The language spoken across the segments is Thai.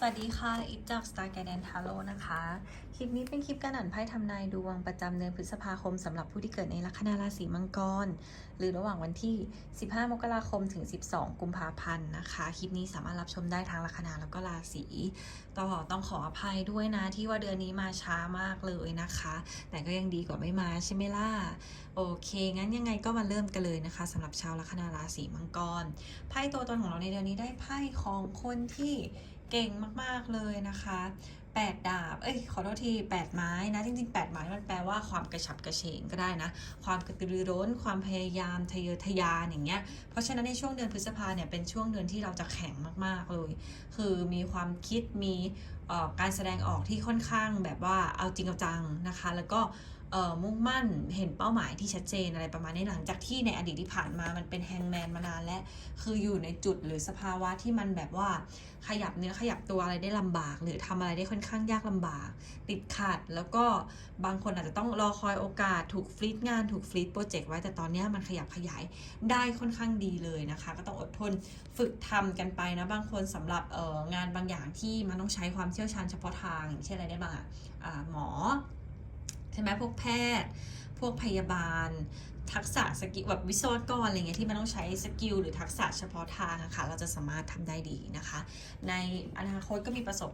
สวัสดีค่ะ อิฟจาก Star Guardian Tarot นะคะ คลิปนี้เป็นคลิปการอ่านไพ่ทำนายดวงประจำเดือนพฤษภาคมสำหรับผู้ที่เกิดในลัคนาราศีมังกร หรือระหว่างวันที่ 15 มกราคมถึง 12 กุมภาพันธ์นะคะ คลิปนี้สามารถรับชมได้ทางลัคนาแล้วก็ราศีก็ต้องขออภัยด้วยนะที่ว่าเดือนนี้มาช้ามากเลยนะคะ แต่ก็ยังดีกว่าไม่มาใช่ไหมล่ะ โอเค งั้นยังไงก็มาเริ่มกันเลยนะคะสำหรับชาวลัคนาราศีมังกร ไพ่ตัวตนของเราในเดือนนี้ได้ไพ่ของคนที่ เก่งมากๆเลยนะคะแปดดาบ เอ้ย ขอโทษทีแปดไม้นะ จริงๆแปดไม้มันแปลว่าความกระฉับกระเฉงก็ได้นะ ความกระตือรือร้น ความพยายามทะเยอทะยานอย่างเงี้ย เพราะฉะนั้นในช่วงเดือนพฤษภาเนี่ยเป็นช่วงเดือนที่เราจะแข็งมากๆเลย คือมีความคิด มีออการแสดงออกที่ค่อนข้างแบบว่าเอาจริงเอาจังนะคะ แล้วก็ มุ่งมั่นเห็นเป้าหมายที่ชัดเจนอะไรประมาณนี้หลังจากที่ในอดีตที่ผ่านมามันเป็นแฮงแมนมานานแล้วคืออยู่ในจุดหรือสภาวะที่มันแบบว่าขยับเนื้อขยับตัวอะไรได้ลำบาก หรือทำอะไรได้ค่อนข้างยากลำบาก ติดขัด แล้วก็บางคนอาจจะต้องรอคอยโอกาสถูกฟรีดงานถูกฟรีดโปรเจกต์ไว้แต่ตอนนี้มันขยับขยายได้ค่อนข้างดีเลยนะคะ ก็ต้องอดทนฝึกทำกันไปนะบางคนสำหรับงานบางอย่างที่มันต้องใช้ความเชี่ยวชาญเฉพาะทางอย่างเช่นอะไรได้บ้างอะอ่าหมอ ช่ไหมพวกแพทย์ พวกพยาบาล ทักษะสกิลแบบวิศวกรอะไรเงี้ยที่มันต้องใช้สกิลหรือทักษะเฉพาะทางอะค่ะเราจะสามารถทำได้ดีนะคะ ในอนาคตก็มีประสบ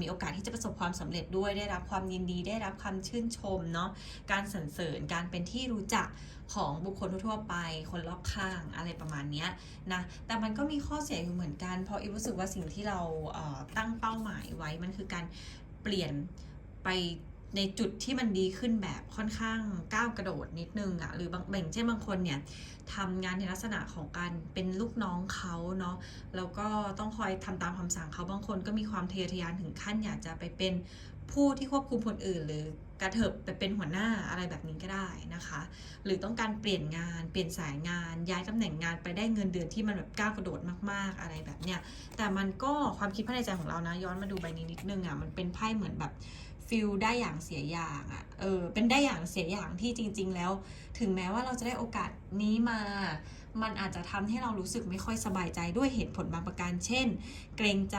มีโอกาสที่จะประสบความสำเร็จด้วยได้รับความยินดี ได้รับคำชื่นชมเนาะการสรรเสริญการเป็นที่รู้จักของบุคคลทั่วไป คนรอบข้างอะไรประมาณนี้นะแต่มันก็มีข้อเสียอยู่เหมือนกัน เพราะอีรู้สึกว่าสิ่งที่เราตั้งเป้าหมายไว้มันคือการเปลี่ยนไป ในจุดที่มันดีขึ้นแบบค่อนข้างก้าวกระโดดนิดนึงอะ่ะหรือบางแบ่งเช่นบางคนเนี่ยทำงานในลักษณะของการเป็นลูกน้องเขาเนาะแล้วก็ต้องคอยทำตามคำสั่งเขาบางคนก็มีความทะเยอทะยานถึงขั้นอยากจะไปเป็นผู้ที่ควบคุมคนอื่น หรือกระเถิบไปเป็นหัวหน้าอะไรแบบนี้ก็ได้นะคะ หรือต้องการเปลี่ยนงาน เปลี่ยนสายงาน ย้ายตำแหน่งงานไปได้เงินเดือนที่มันแบบก้าวกระโดดมาก ๆ อะไรแบบเนี้ยแต่มันก็ความคิดภายในใจของเรานะย้อนมาดูใบนี้นิดนึงอะ่ะมันเป็นไพ่เหมือนแบบ ฟิลได้อย่างเสียอย่างอะ่ะ เออ เป็นได้อย่างเสียอย่างที่จริง ๆ แล้ว ถึงแม้ว่าเราจะได้โอกาสนี้มา มันอาจจะทำให้เรารู้สึกไม่ค่อยสบายใจด้วยเหตุผลบางประการ เช่น เกรงใจ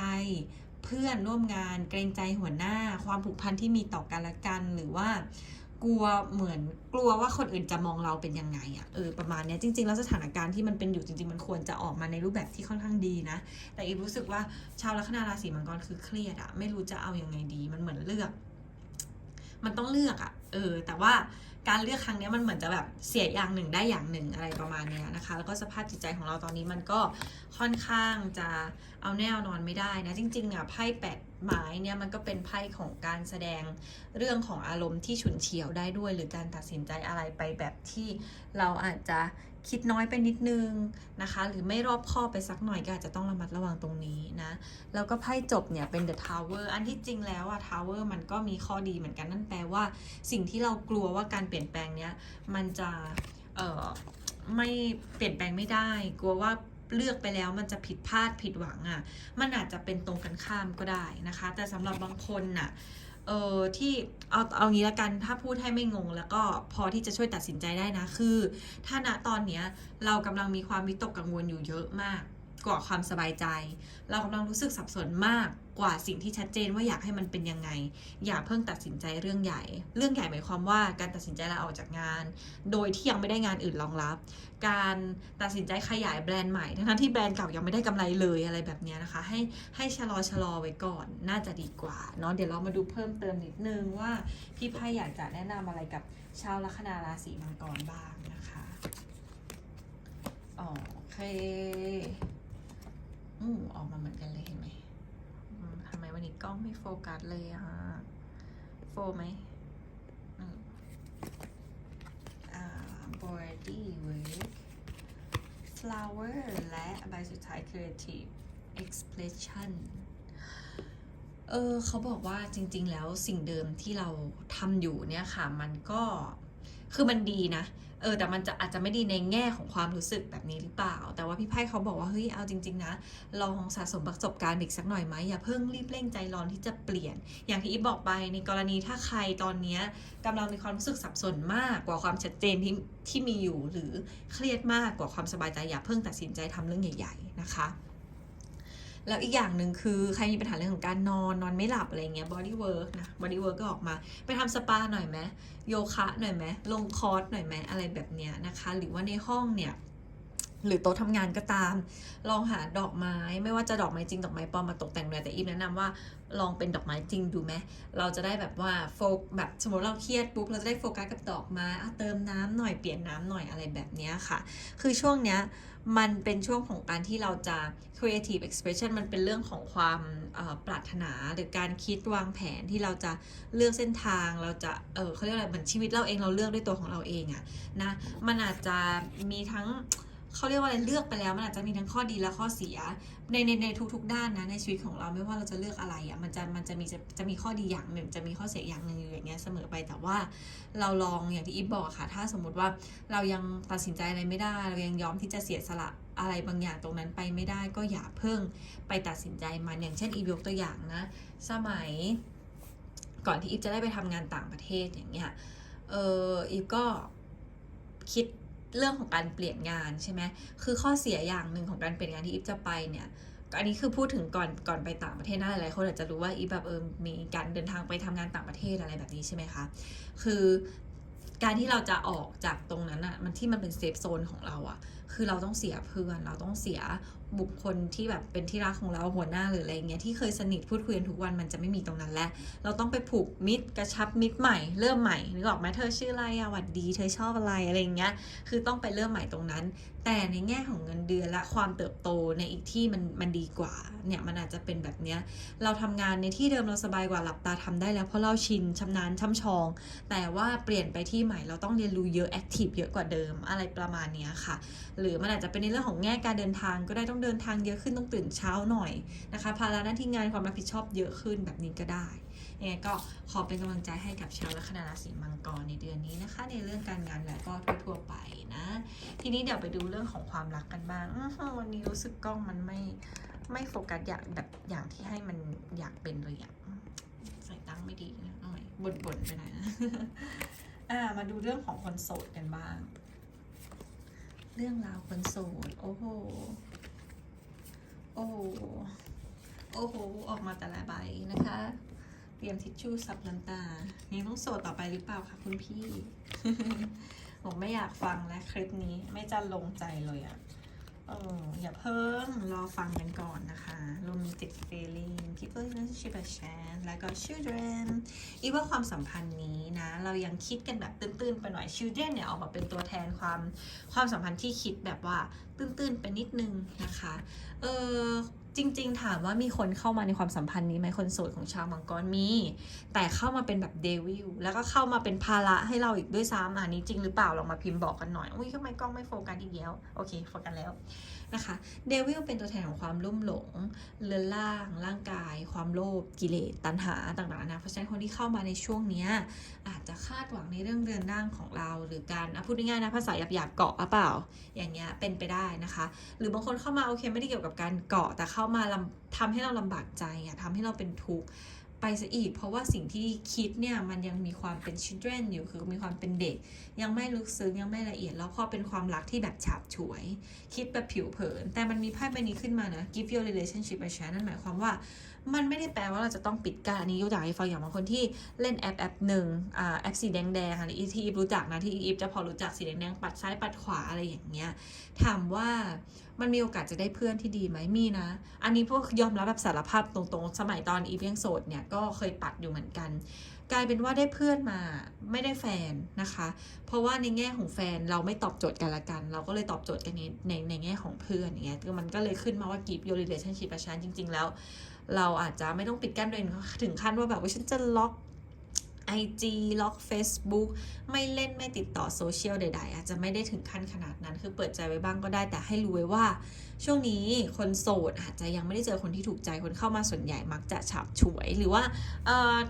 เพื่อนร่วมงาน เกรงใจหัวหน้า ความผูกพันที่มีต่อกันและกัน หรือว่ากลัวเหมือนกลัวว่าคนอื่นจะมองเราเป็นยังไงอะเออประมาณนี้จริง ๆ แล้วสถานการณ์ที่มันเป็นอยู่จริง ๆ มันควรจะออกมาในรูปแบบที่ค่อนข้างดีนะ แต่อีฟรู้สึกว่าชาวลัคนาราศีมังกรคือเครียดอะไม่รู้จะเอาอยัางไงดี มันเหมือนเลือก มันต้องเลือกอะเออ แต่ว่าการเลือกครั้งนี้มันเหมือนจะแบบเสียอย่างหนึ่งได้อย่างหนึ่งอะไรประมาณนี้นะคะ แล้วก็สภาพจิตใจของเราตอนนี้มันก็ค่อนข้างจะ เอาแน่นอนไม่ได้นะ จริงๆอะไพ่แปดไม้เนี่ยมันก็เป็นไพ่ของการแสดงเรื่องของอารมณ์ที่ฉุนเฉียวได้ด้วย หรือการตัดสินใจอะไรไปแบบที่เราอาจจะคิดน้อยไปนิดนึงนะคะ หรือไม่รอบคอบไปสักหน่อยก็อาจจะต้องระมัดระวังตรงนี้นะ แล้วก็ไพ่จบเนี่ยเป็น The Tower อันที่จริงแล้วอะ Tower มันก็มีข้อดีเหมือนกันนั่นแปลว่า สิ่งที่เรากลัวว่าการเปลี่ยนแปลงเนี้ยมันจะเอ่อไม่เปลี่ยนแปลงไม่ได้ กลัวว่า เลือกไปแล้วมันจะผิดพลาดผิดหวังอะมันอาจจะเป็นตรงกันข้ามก็ได้นะคะ แต่สำหรับบางคนน่ะเออที่เอาเอางี้ละกันถ้าพูดให้ไม่งง แล้วก็พอที่จะช่วยตัดสินใจได้นะคือ ถ้าณตอนเนี้ยเรากำลังมีความวิตกกังวลอยู่เยอะมาก กว่าความสบายใจ เรากำลังรู้สึกสับสนมากกว่าสิ่งที่ชัดเจนว่าอยากให้มันเป็นยังไง อย่าเพิ่งตัดสินใจเรื่องใหญ่ เรื่องใหญ่หมายความว่าการตัดสินใจลาออกจากงาน โดยที่ยังไม่ได้งานอื่นรองรับ การตัดสินใจขยายแบรนด์ใหม่ทั้งที่แบรนด์เก่ายังไม่ได้กำไรเลยอะไรแบบนี้นะคะ ให้ให้ชะลอชะลอไว้ก่อนน่าจะดีกว่าเนาะเดี๋ยวเรามาดูเพิ่มเติมนิดนึงว่าพี่ไพ่อยากจะแนะนำอะไรกับชาวลัคนาราศีมังกรบ้างนะคะอ๋อโอเค อืมออกมาเหมือนกันเลยเห็นไหมทำไมวันนี้กล้องไม่โฟกัสเลยอะโฟไหมอืมอ่า body work flower และใบสุดท้าย creative expression เออเขาบอกว่าจริง ๆ แล้วสิ่งเดิมที่เราทำอยู่เนี่ยค่ะ มันก็ คือมันดีนะ เออแต่มันจะอาจจะไม่ดีในแง่ของความรู้สึกแบบนี้หรือเปล่า แต่ว่าพี่ไพ่เขาบอกว่าเฮ้ยเอาจริง ๆ นะลองสะสมประสบการณ์อีกสักหน่อยไหมอย่าเพิ่งรีบเร่งใจร้อนที่จะเปลี่ยน อย่างที่อีบอกไปในกรณีถ้าใครตอนนี้ยกำลังมีความรู้สึกสับสนมากกว่าความชัดเจนที่ที่มีอยู่หรือเครียดมากกว่าความสบายใจอย่าเพิ่งตัดสินใจทำเรื่องใหญ่ ๆ นะคะ แล้วอีกอย่างหนึ่งคือใครมีปัญหาเรื่องของการนอนนอนไม่หลับอะไรเงี้ย body work นะ body work ก็ออกมา ไปทำสปาหน่อยไหมโยคะหน่อยไหมลงคอร์สหน่อยไหมอะไรแบบเนี้ยนะคะ หรือว่าในห้องเนี่ยหรือโต๊ะทำงานก็ตาม ลองหาดอกไม้ ไม่ว่าจะดอกไม้จริงดอกไม้ปลอมมาตกแต่งเลยแต่อีฟแนะนำว่าลองเป็นดอกไม้จริงดูไหมเราจะได้แบบว่าโฟกแบบสมมติเราเครียดปุ๊บเราจะได้โฟกัสกับดอกไม้อะเติมน้ำหน่อยเปลี่ยนน้ำหน่อยอะไรแบบเนี้ยค่ะ คือช่วงเนี้ย มันเป็นช่วงของการที่เราจะ creative expression มันเป็นเรื่องของความปรารถนาหรือการคิดวางแผนที่เราจะเลือกเส้นทางเราจะเออเขาเรียกอะไรเหมือนชีวิตเราเองเราเลือกด้วยตัวของเราเองอะนะมันอาจจะมีทั้ง เขาเรียกว่าอะไรเลือกไปแล้วมันอาจจะมีทั้งข้อดีและข้อเสีย ในในในทุก ๆ ด้านนะในชีวิตของเราไม่ว่าเราจะเลือกอะไรอะ่ะมันจะมันจะมีจะจะมีข้อดีอย่างหนึ่ง จะมีข้อเสียอย่างหนึ่งอยู่อย่างเงี้ยเสมอไปแต่ว่าเราลองอย่างที่อีฟบอกค่ะ ถ้าสมมติว่าเรายังตัดสินใจอะไรไม่ได้ เรายังยอมที่จะเสียสละอะไรบางอย่างตรงนั้นไปไม่ได้ก็อย่าเพิ่งไปตัดสินใจมันอย่างเช่นอีฟยกตัวอย่างนะ สมัย ก่อนที่อีฟจะได้ไปทำงานต่างประเทศอย่างเงี้ยเอออีฟก็คิด เรื่องของการเปลี่ยนงานใช่ไหมคือข้อเสียอย่างหนึ่งของการเปลี่ยนงานที่อีฟจะไปเนี่ยอันนี้คือพูดถึงก่อนก่อนไปต่างประเทศนะหลายๆคนอาจจะรู้ว่าอีฟแบบเออมีการเดินทางไปทำงานต่างประเทศอะไรแบบนี้ใช่ไหมคะ คือการที่เราจะออกจากตรงนั้นอะมันที่มันเป็นเซฟโซนของเราอะ คือเราต้องเสียเพื่อน เราต้องเสียบุคคลที่แบบเป็นที่รักของเราหัวหน้าหรืออะไรเงี้ยที่เคยสนิทพูดคุยกันทุกวันมันจะไม่มีตรงนั้นแล้ว เราต้องไปผูกมิตรกระชับมิตรใหม่เริ่มใหม่นึกออกไหมเธอชื่ออะไรอะหวัดดี เธอชอบอะไรอะไรเงี้ยคือต้องไปเริ่มใหม่ตรงนั้น แต่ในแง่ของเงินเดือนและความเติบโตในอีกที่มันมันดีกว่าเนี่ยมันอาจจะเป็นแบบเนี้ยเราทำงานในที่เดิมเราสบายกว่าหลับตาทำได้แล้วเพราะเราชินชำนาญช่ำชอง แต่ว่าเปลี่ยนไปที่ใหม่เราต้องเรียนรู้เยอะแอคทีฟเยอะกว่าเดิมอะไรประมาณเนี้ยค่ะหรือมันอาจจะเป็นในเรื่องของแง่การเดินทาง ก็ได้ต้องเดินทางเยอะขึ้นต้องตื่นเช้าหน่อยนะคะภาระหน้าที่งานความรับผิดชอบเยอะขึ้นแบบนี้ก็ได้ยังไงก็ขอเป็นกำลังใจให้กับชาวลัคนาราศีมังกรในเดือนนี้นะคะ ในเรื่องการงานและก็ทั่วๆไปนะ ทีนี้เดี๋ยวไปดูเรื่องของความรักกันบ้างวันนี้รู้สึกกล้องมันไม่ไม่โฟกัสอย่างแบบอย่างที่ให้มันอยากเป็นเลยอะใส่ตั้งไม่ดีนะเอาใหม่บ่นๆไปหน่อยนะอ่ามาดูเรื่องของคนโสดกันบ้าง เรื่องราวคนโสด โอ้โห โอ้โห โอ้โห ออกมาแต่ละใบนะคะ เตรียมทิชชู่ซับน้ำตานี่ต้องโสดต่อไปหรือเปล่าคะคุณพี่ ผมไม่อยากฟังแล้วคลิปนี้ไม่จะลงใจเลยอะเอออย่าเพิ่งรอฟังกันก่อนนะคะ romantic feeling people relationship a chance แล้วก็ children อีว่าความสัมพันธ์นี้นะ เรายังคิดกันแบบตื้นๆ ไปหน่อย children เนี่ยออกมาเป็นตัวแทนความความสัมพันธ์ที่คิดแบบว่าตื้นๆ ไปนิดนึงนะคะ เออ จริง ๆ ถามว่ามีคนเข้ามาในความสัมพันธ์นี้ไหมคนโสดของชาวมังกรมี แต่เข้ามาเป็นแบบเดวิลแล้วก็เข้ามาเป็นภาระให้เราอีกด้วยซ้ำอันนี้จริงหรือเปล่าลองมาพิมพ์บอกกันหน่อยอุ้ยทำไมกล้องไม่โฟกัสอีกแล้วโอเคโฟกัสแล้วนะคะเดวิลเป็นตัวแทนของความลุ่มหลงเลือนล่าง ร่างกาย ความโลภกิเลสตัณหาต่างๆนะเพราะฉะนั้นคนที่เข้ามาในช่วงเนี้ยอาจจะคาดหวังในเรื่องเรือนร่างของเรา หรือการอะพูดง่ายๆนะภาษาหยาบๆเกาะหรือเปล่า อย่างเงี้ยเป็นไปได้นะคะ หรือบางคนเข้ามาโอเคไม่ได้เกี่ยวกับการเกาะแต่เข้ามาลำทำให้เราลำบากใจอะทำให้เราเป็นทุกข์ไปซะอีก เพราะว่าสิ่งที่คิดเนี่ยมันยังมีความเป็น children อยู่คือมีความเป็นเด็ก ยังไม่ลึกซึ้งยังไม่ละเอียด แล้วพอเป็นความรักที่แบบฉาบฉวย คิดแบบผิวเผิน แต่มันมีไพ่ใบนี้ขึ้นมานะ give your relationship a chance นั่นหมายความว่า มันไม่ได้แปลว่าเราจะต้องปิดกั้นอันนี้ยกตัวอย่างให้ฟังอย่างบางคนที่เล่นแอปแอปหนึ่งอ่าแอปสีแดงแดงค่ะหรือที่อีฟรู้จักนะที่อีฟจะพอรู้จักสีแดงแดงปัดซ้ายปัดขวาอะไรอย่างเงี้ยถามว่ามันมีโอกาสจะได้เพื่อนที่ดีไหมมีนะ อันนี้พวกยอมรับแบบสารภาพตรงๆ สมัยตอนอีฟยังโสดเนี่ยก็เคยปัดอยู่เหมือนกัน กลายเป็นว่าได้เพื่อนมาไม่ได้แฟนนะคะ เพราะว่าในแง่ของแฟนเราไม่ตอบโจทย์กันละกัน เราก็เลยตอบโจทย์กันในในในแง่ของเพื่อนอย่างเงี้ยคือมันก็เลยขึ้นมาว่ากีบโยริเลชั่นชิพประชันจริง ๆ แล้ว เราอาจจะไม่ต้องปิดกั้นตัวเองถึงขั้นว่าแบบว่าฉันจะล็อก IG ล็อก Facebook ไม่เล่นไม่ติดต่อโซเชียลใดๆอาจจะไม่ได้ถึงขั้นขนาดนั้น คือเปิดใจไว้บ้างก็ได้แต่ให้รู้ไว้ว่า ช่วงนี้คนโสดอาจจะยังไม่ได้เจอคนที่ถูกใจคนเข้ามาส่วนใหญ่มักจะฉับฉวย หรือว่า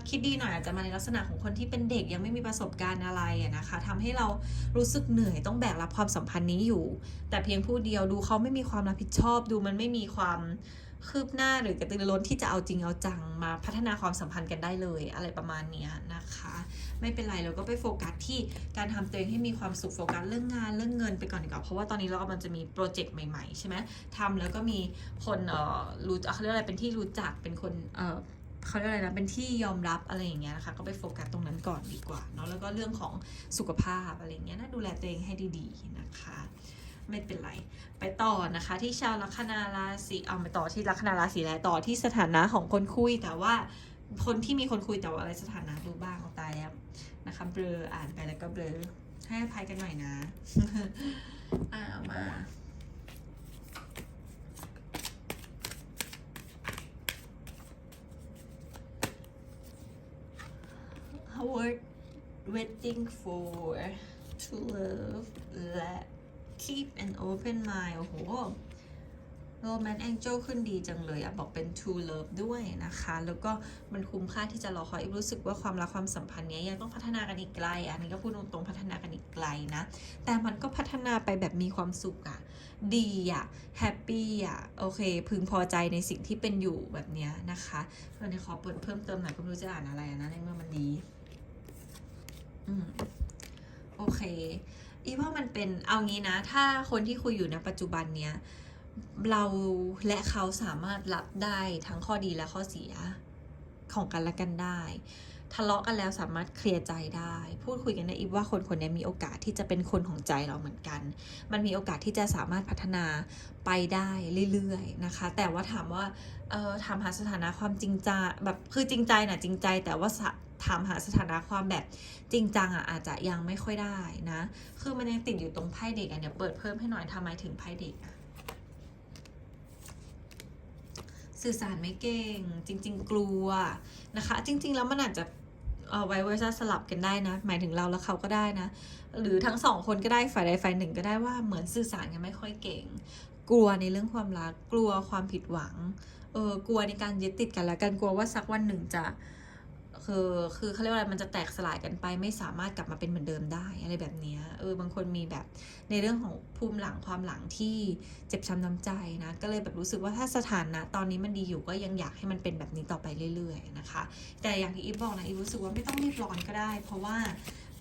คิดดีหน่อยอาจจะมาในลักษณะของคนที่เป็นเด็กยังไม่มีประสบการณ์อะไรนะคะทำให้เรารู้สึกเหนื่อยต้องแบกรับความสัมพันธ์นี้อยู่ แต่เพียงผู้เดียวดูเขาไม่มีความรับผิดชอบดูมันไม่มีความ คืบหน้าหรือกระตือรือร้นที่จะเอาจริงเอาจังมาพัฒนาความสัมพันธ์กันได้เลยอะไรประมาณนี้นะคะ ไม่เป็นไรเราก็ไปโฟกัสที่การทำตัวเองให้มีความสุขโฟกัสเรื่องงานเรื่องเงินไปก่อนดีกว่าเพราะว่าตอนนี้เรากำลังจะมีโปรเจกต์ใหม่ๆใช่ไหมทำแล้วก็มีคนเอ่อรู้เขาเรียกอะไรเป็นที่รู้จักเป็นคนเอ่อเขาเรียกอะไรนะเป็นที่ยอมรับอะไรอย่างเงี้ยนะคะก็ไปโฟกัสตรงนั้นก่อนดีกว่าเนาะแล้วก็เรื่องของสุขภาพอะไรอย่างเงี้ยนะดูแลตัวเองให้ดีๆนะคะ ไม่เป็นไร ไปต่อนะคะ ที่ชาวลัคนาราศีเอาไปต่อที่ลัคนาราศีแล้วต่อที่สถานะของคนคุยแต่ว่าคนที่มีคนคุยแต่ว่าอะไรสถานะดูบ้างเอาตายแล้วนะคะเบลออ่านไปแล้วก็เบลอให้อภัยกันหน่อยนะอ่าเอามา Howard waiting for to love และ keep an open mind โอ้โหโรแมนแองเจลขึ้นดีจังเลยอะบอกเป็น true love ด้วยนะคะ แล้วก็มันคุ้มค่าที่จะรอคอยรู้สึกว่าความรักความสัมพันธ์เนี้ยยังต้องพัฒนากันอีกไกล อันนี้ก็พูดตรงๆพัฒนากันอีกไกลนะ แต่มันก็พัฒนาไปแบบมีความสุขอะดีอะแฮปปี้อะโอเค พึงพอใจในสิ่งที่เป็นอยู่แบบเนี้ยนะคะวันนี้ขอเปิดเพิ่มเติมหน่อยก็ไม่รู้จะอ่านอะไรนะในเมื่อมันดี อืมโอเค อีว่ามันเป็นเอางี้นะ ถ้าคนที่คุยอยู่ในปัจจุบันเนี้ยเราและเขาสามารถรับได้ทั้งข้อดีและข้อเสียของกันและกันได้ ทะเลาะกันแล้วสามารถเคลียร์ใจได้ พูดคุยกันได้อีกว่าคนคนนี้มีโอกาสที่จะเป็นคนของใจเราเหมือนกัน มันมีโอกาสที่จะสามารถพัฒนาไปได้เรื่อยๆนะคะ แต่ว่าถามว่าเออถามหาสถานะความจริงใจแบบคือจริงใจนะจริงใจแต่ว่าถามหาสถานะความแบบจริงจังอะอาจจะยังไม่ค่อยได้นะ คือมันยังติดอยู่ตรงไพ่เด็กอะเดี๋ยเปิดเพิ่มให้หน่อยทำไมถึงไพ่เด็กอะสื่อสารไม่เก่ง จริง ๆ กลัวนะคะ จริง ๆ แล้วมันอาจจะ ไว้เวอร์ซัสสลับกันได้นะ หมายถึงเราแล้วเขาก็ได้นะ หรือทั้งสองคนก็ได้ฝ่ายใดฝ่ายหนึ่งก็ได้ว่าเหมือนสื่อสารกันไม่ค่อยเก่ง กลัวในเรื่องความรัก กลัวความผิดหวัง เออกลัวในการยึดติดกันแล้วกันกลัวว่าสักวันหนึ่งจะ คือคือเขาเรียกว่าอะไรมันจะแตกสลายกันไป ไม่สามารถกลับมาเป็นเหมือนเดิมได้อะไรแบบเนี้ยเออบางคนมีแบบในเรื่องของภูมิหลังความหลังที่เจ็บช้ำน้ำใจนะ ก็เลยแบบรู้สึกว่าถ้าสถานะตอนนี้มันดีอยู่ก็ยังอยากให้มันเป็นแบบนี้ต่อไปเรื่อย ๆ นะคะ แต่อย่างที่อีฟบอกนะอีฟรู้สึกว่าไม่ต้องรีบร้อนก็ได้ เพราะว่า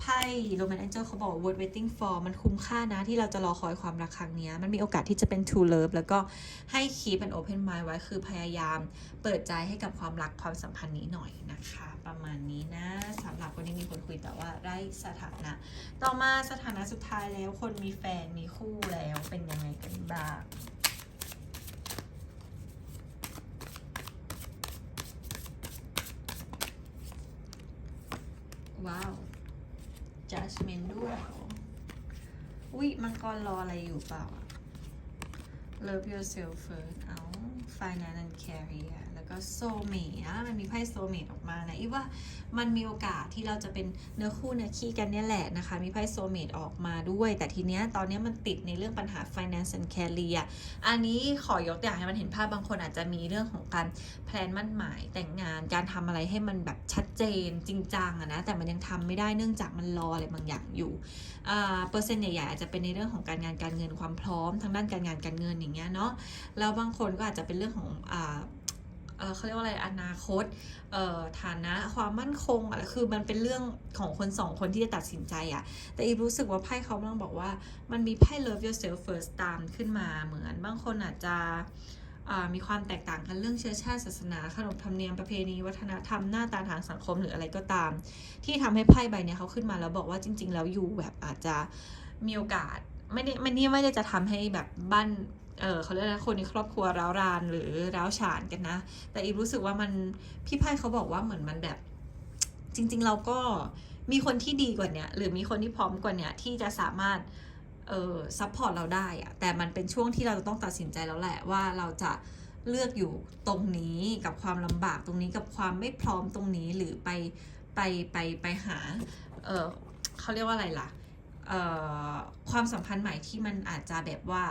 ไพ่โรแมนแองเจลเขาบอกว่า worth waiting for มันคุ้มค่านะที่เราจะรอคอยความรักครั้งนี้ มันมีโอกาสที่จะเป็น true love แล้วก็ให้ keep an open mind ไว้คือพยายามเปิดใจให้กับความรักความสัมพันธ์นี้หน่อยนะคะ ประมาณนี้นะสำหรับคนที่มีคนคุยแต่ว่าได้สถานะ ต่อมาสถานะสุดท้ายแล้วคนมีแฟนมีคู่แล้วเป็นยังไงกันบ้างว้าว judgment ด้วยเหรออุ้ยมังกรรออะไรอยู่เปล่า love yourself first เอา finance and ก็ soulmate อะมันมีไพ่ soulmate ออกมานะอีว่ามันมีโอกาสที่เราจะเป็นเนื้อคู่เนื้อขี้กันเนี่ยแหละนะคะ มีไพ่ soulmate ออกมาด้วย แต่ทีเนี้ยตอนเนี้ยมันติดในเรื่องปัญหา finance and career อันนี้ขอยกตัวอย่างให้มันเห็นภาพบางคนอาจจะมีเรื่องของการแพลนมั่นหมายแต่งงานการทำอะไรให้มันแบบชัดเจนจริงจังอะนะแต่มันยังทำไม่ได้เนื่องจากมันรออะไรบางอย่างอยู่อ่าเปอร์เซ็นต์ใหญ่ๆอาจจะเป็นในเรื่องของการงานการเงินความพร้อมทางด้านการงานการเงินอย่างเงี้ยเนาะแล้วบางคนก็อาจจะเป็นเรื่องของอ่า เขาเรียกว่าอะไรอนาคตฐานะความมั่นคงอะไรคือมันเป็นเรื่องของคนสองคนที่จะตัดสินใจอะแต่อีรู้สึกว่าไพ่เขากำลังบอกว่ามันมีไพ่ love yourself first ตามขึ้นมาเหมือนบางคนอาจจะมีความแตกต่างกันเรื่องเชื้อชาติศาสนาขนบธรรมเนียมประเพณี วัฒนธรรมหน้าตาทางสังคมหรืออะไรก็ตาม ที่ทำให้ไพ่ใบเนี้ยเขาขึ้นมาแล้วบอกว่าจริง ๆ แล้วอยู่แบบอาจจะมีโอกาสไม่ได้ไม่นี่ไม่ได้จะทำให้แบบบ้าน เออเขาเรียกอะไรคนในครอบครัวร้าวรานหรือร้าวฉานกันนะ แต่อีรู้สึกว่ามันพี่ไพ่เขาบอกว่าเหมือนมันแบบ จริง ๆ เราก็มีคนที่ดีกว่าเนี้ยหรือมีคนที่พร้อมกว่าเนี้ยที่จะสามารถเออซัพพอร์ตเราได้อะแต่มันเป็นช่วงที่เราจะต้องตัดสินใจแล้วแหละว่าเราจะเลือกอยู่ตรงนี้กับความลำบากตรงนี้กับความไม่พร้อมตรงนี้หรือไปไปไปไปหาเออเขาเรียกว่าอะไรล่ะเออความสัมพันธ์ใหม่ที่มันอาจจะแบบว่า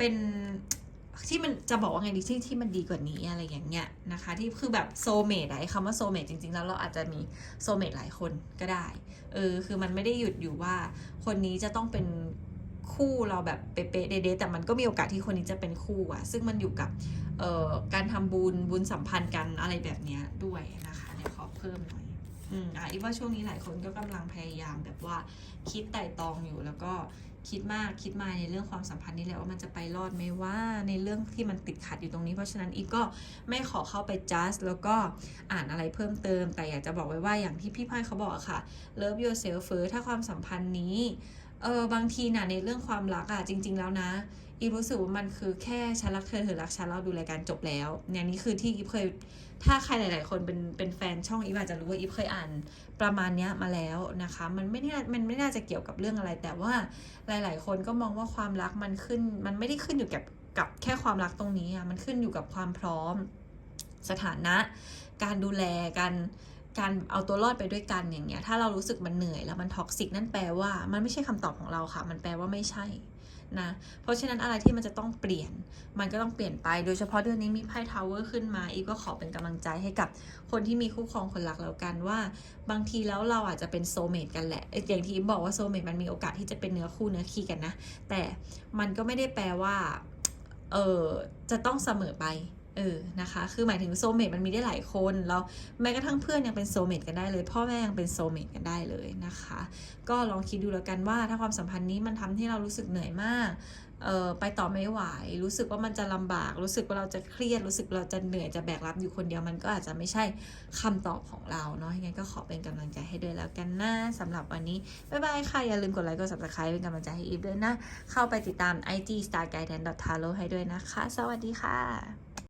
เป็นที่มันจะบอกว่าไงดีที่ที่มันดีกว่านี้อะไรอย่างเงี้ยนะคะ ที่คือแบบโซเมดไอ้คำว่าโซเมดจริงๆ แล้วเราอาจจะมีโซเมดหลายคนก็ได้เออคือมันไม่ได้หยุดอยู่ว่า คนนี้จะต้องเป็นคู่เราแบบเป๊ะๆเดๆแต่มันก็มีโอกาสที่คนนี้จะเป็นคู่อะซึ่งมันอยู่กับเอ่อการทำบุญบุญสัมพันธ์กันอะไรแบบเนี้ยด้วยนะคะเดี๋ยขอเพิ่มหน่อยอืมอะอีว่าช่วงนี้หลายคนก็กำลังพยายามแบบว่าคิดไต่ตองอยู่แล้วก็ คิดมากคิดมาในเรื่องความสัมพันธ์นี้แหละว่ามันจะไปรอดไหมว่าในเรื่องที่มันติดขัดอยู่ตรงนี้ เพราะฉะนั้นอีกก็ไม่ขอเข้าไปจัดแล้วก็อ่านอะไรเพิ่มเติม แต่อยากจะบอกไว้ว่าอย่างที่พี่ไพ่เขาบอกค่ะ love yourself first ถ้าความสัมพันธ์นี้เออบางทีน่ะในเรื่องความรักอะจริง ๆ แล้วนะ อีฟรู้สึกว่ามันคือแค่ฉันรักเธอเธอรักฉันเราดูรายการจบแล้วเนี่ยนี่คือที่อีฟเคยถ้าใครหลาย ๆ คนเป็นเป็นแฟนช่องอีฟอาจจะรู้ว่าอีฟเคยอ่านประมาณเนี้ยมาแล้วนะคะ มันไม่น่ามันไม่น่าจะเกี่ยวกับเรื่องอะไร แต่ว่าหลาย ๆ คนก็มองว่าความรักมันขึ้น มันไม่ได้ขึ้นอยู่กับกับแค่ความรักตรงนี้อะมันขึ้นอยู่กับความพร้อมสถานะ การดูแลการการเอาตัวรอดไปด้วยกันอย่างเงี้ยถ้าเรารู้สึกมันเหนื่อยแล้วมันท็อกซิกนั่นแปลว่ามันไม่ใช่คำตอบของเราค่ะ มันแปลว่าไม่ใช่ นะ เพราะฉะนั้นอะไรที่มันจะต้องเปลี่ยน มันก็ต้องเปลี่ยนไป โดยเฉพาะเดือนนี้มีไพ่ทาวเวอร์ขึ้นมา อีฟก็ขอเป็นกำลังใจให้กับคนที่มีคู่ครองคนรักแล้วกันว่า บางทีแล้วเราอาจจะเป็นโซเมตกันแหละ อย่างที่บอกว่าโซเมตมันมีโอกาสที่จะเป็นเนื้อคู่เนื้อคีกันนะ แต่มันก็ไม่ได้แปลว่า เออจะต้องเสมอไป เออนะคะ คือหมายถึงโซเมตมันมีได้หลายคนแล้วแม้กระทั่งเพื่อนยังเป็นโซเมตกันได้เลย พ่อแม่ยังเป็นโซเมตกันได้เลยนะคะ ก็ลองคิดดูแล้วกันว่าถ้าความสัมพันธ์นี้มันทำให้เรารู้สึกเหนื่อยมากเออไปต่อไม่ไหว รู้สึกว่ามันจะลำบาก รู้สึกว่าเราจะเครียด รู้สึกเราจะเหนื่อยจะแบกรับอยู่คนเดียวมันก็อาจจะไม่ใช่คำตอบของเราเนาะยังไงก็ขอเป็นกำลังใจให้ด้วยแล้วกันนะสำหรับวันนี้บ๊ายบายค่ะ อย่าลืมกดไลค์กด subscribe เป็นกำลังใจให้อีฟด้วยนะ เข้าไปติดตาม IG star guide and tarot ให้ด้วยนะคะ สวัสดีค่ะ